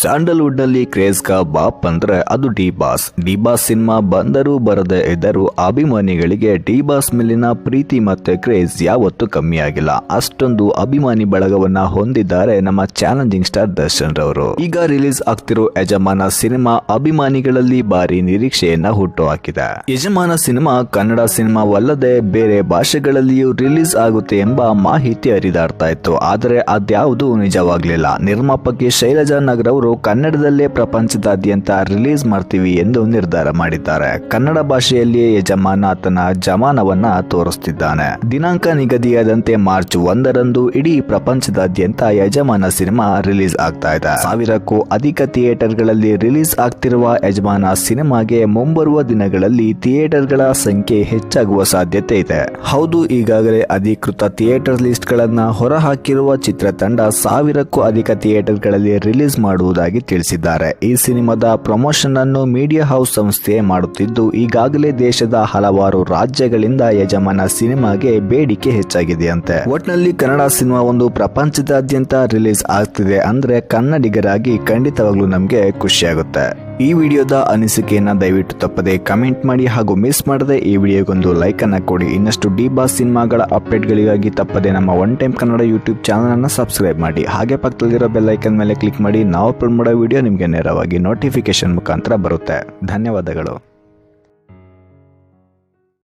ಸ್ಯಾಂಡಲ್ವುಡ್ನಲ್ಲಿ craze ಕಾ ಬಾಪ್ ಅಂದ್ರೆ ಅದು D boss. D boss cinema ಬಂದರೂ ಬರದೇ ಇದ್ದರೂ ಅಭಿಮಾನಿಗಳಿಗೆ ಡಿ ಬಾಸ್ ಮೇಲಿನ ಪ್ರೀತಿ ಮತ್ತೆ ಕ್ರೇಜ್ ಯಾವತ್ತೂ ಕಮ್ಮಿ ಆಗಿಲ್ಲ ಅಷ್ಟೊಂದು ಅಭಿಮಾನಿ ಬಳಗವನ್ನ ಹೊಂದಿದ್ದಾರೆ ನಮ್ಮ ಚಾಲೆಂಜಿಂಗ್ ಸ್ಟಾರ್ ದರ್ಶನ್ ರವರು. ಈಗ ರಿಲೀಸ್ ಆಗ್ತಿರೋ ಯಜಮಾನ ಸಿನಿಮಾ ಅಭಿಮಾನಿಗಳಲ್ಲಿ ಭಾರಿ ನಿರೀಕ್ಷೆಯನ್ನ ಹುಟ್ಟು ಹಾಕಿದೆ. ಯಜಮಾನ ಸಿನಿಮಾ ಕನ್ನಡ ಸಿನಿಮಾವಲ್ಲದೆ ಬೇರೆ ಭಾಷೆಗಳಲ್ಲಿಯೂ ರಿಲೀಸ್ ಆಗುತ್ತೆ ಎಂಬ ಮಾಹಿತಿ ಹರಿದಾಡ್ತಾ ಇತ್ತು. ಆದರೆ ಅದ್ಯಾವುದೂ ನಿಜವಾಗ್ಲಿಲ್ಲ. ನಿರ್ಮಾಪಕಿ ಶೈಲಜಾ ನಗರ್ ಅವರು ಕನ್ನಡದಲ್ಲೇ ಪ್ರಪಂಚದಾದ್ಯಂತ ರಿಲೀಸ್ ಮಾಡ್ತೀವಿ ಎಂದು ನಿರ್ಧಾರ ಮಾಡಿದ್ದಾರೆ. ಕನ್ನಡ ಭಾಷೆಯಲ್ಲಿಯೇ ಯಜಮಾನ ತನ್ನ ಜಮಾನವನ್ನ ತೋರಿಸ್ತಿದ್ದಾನೆ. ದಿನಾಂಕ ನಿಗದಿಯಾದಂತೆ ಮಾರ್ಚ್ ಒಂದರಂದು ಇಡೀ ಪ್ರಪಂಚದಾದ್ಯಂತ ಯಜಮಾನ ಸಿನಿಮಾ ರಿಲೀಸ್ ಆಗ್ತಾ ಇದೆ. ಸಾವಿರಕ್ಕೂ ಅಧಿಕ ಥಿಯೇಟರ್ಗಳಲ್ಲಿ ರಿಲೀಸ್ ಆಗ್ತಿರುವ ಯಜಮಾನ ಸಿನಿಮಾಗೆ ಮುಂಬರುವ ದಿನಗಳಲ್ಲಿ ಥಿಯೇಟರ್ಗಳ ಸಂಖ್ಯೆ ಹೆಚ್ಚಾಗುವ ಸಾಧ್ಯತೆ ಇದೆ. ಹೌದು, ಈಗಾಗಲೇ ಅಧಿಕೃತ ಥಿಯೇಟರ್ ಲಿಸ್ಟ್ಗಳನ್ನು ಹೊರಹಾಕಿರುವ ಚಿತ್ರತಂಡ ಸಾವಿರಕ್ಕೂ ಅಧಿಕ ಥಿಯೇಟರ್ಗಳಲ್ಲಿ ರಿಲೀಸ್ ಮಾಡುವುದಾಗಿ ತಿಳಿಸಿದ್ದಾರೆ. ಈ ಸಿನಿಮಾದ ಪ್ರಮೋಷನ್ ಅನ್ನು ಮೀಡಿಯಾ ಹೌಸ್ ಸಂಸ್ಥೆ ಮಾಡುತ್ತಿದ್ದು, ಈಗಾಗಲೇ ದೇಶದ ಹಲವಾರು ರಾಜ್ಯಗಳಿಂದ ಯಜಮಾನ ಸಿನಿಮಾಗೆ ಬೇಡಿಕೆ ಹೆಚ್ಚಾಗಿದೆಯಂತೆ. ಒಟ್ನಲ್ಲಿ ಕನ್ನಡ ಸಿನಿಮಾ ಒಂದು ಪ್ರಪಂಚದಾದ್ಯಂತ ರಿಲೀಸ್ ಆಗ್ತಿದೆ ಅಂದ್ರೆ ಕನ್ನಡಿಗರಾಗಿ ಖಂಡಿತವಾಗ್ಲೂ ನಮ್ಗೆ ಖುಷಿಯಾಗುತ್ತೆ. ಈ ವಿಡಿಯೋದ ಅನಿಸಿಕೆಯನ್ನು ದಯವಿಟ್ಟು ತಪ್ಪದೆ ಕಮೆಂಟ್ ಮಾಡಿ ಹಾಗೂ ಮಿಸ್ ಮಾಡದೆ ಈ ವಿಡಿಯೋಗೊಂದು ಲೈಕನ್ನು ಕೊಡಿ. ಇನ್ನಷ್ಟು ಡಿ ಬಾಸ್ ಸಿನಿಮಾಗಳ ಅಪ್ಡೇಟ್ಗಳಿಗಾಗಿ ತಪ್ಪದೆ ನಮ್ಮ ಒನ್ ಟೈಮ್ ಕನ್ನಡ ಯೂಟ್ಯೂಬ್ ಚಾನಲನ್ನು ಸಬ್ಸ್ಕ್ರೈಬ್ ಮಾಡಿ. ಹಾಗೆ ಪಕ್ಕದಲ್ಲಿರೋ ಬೆಲ್ ಐಕನ್ ಮೇಲೆ ಕ್ಲಿಕ್ ಮಾಡಿ. ನಾವು ಅಪ್ಲೋಡ್ ಮಾಡೋ ವಿಡಿಯೋ ನಿಮಗೆ ನೇರವಾಗಿ ನೋಟಿಫಿಕೇಶನ್ ಮುಖಾಂತರ ಬರುತ್ತೆ. ಧನ್ಯವಾದಗಳು.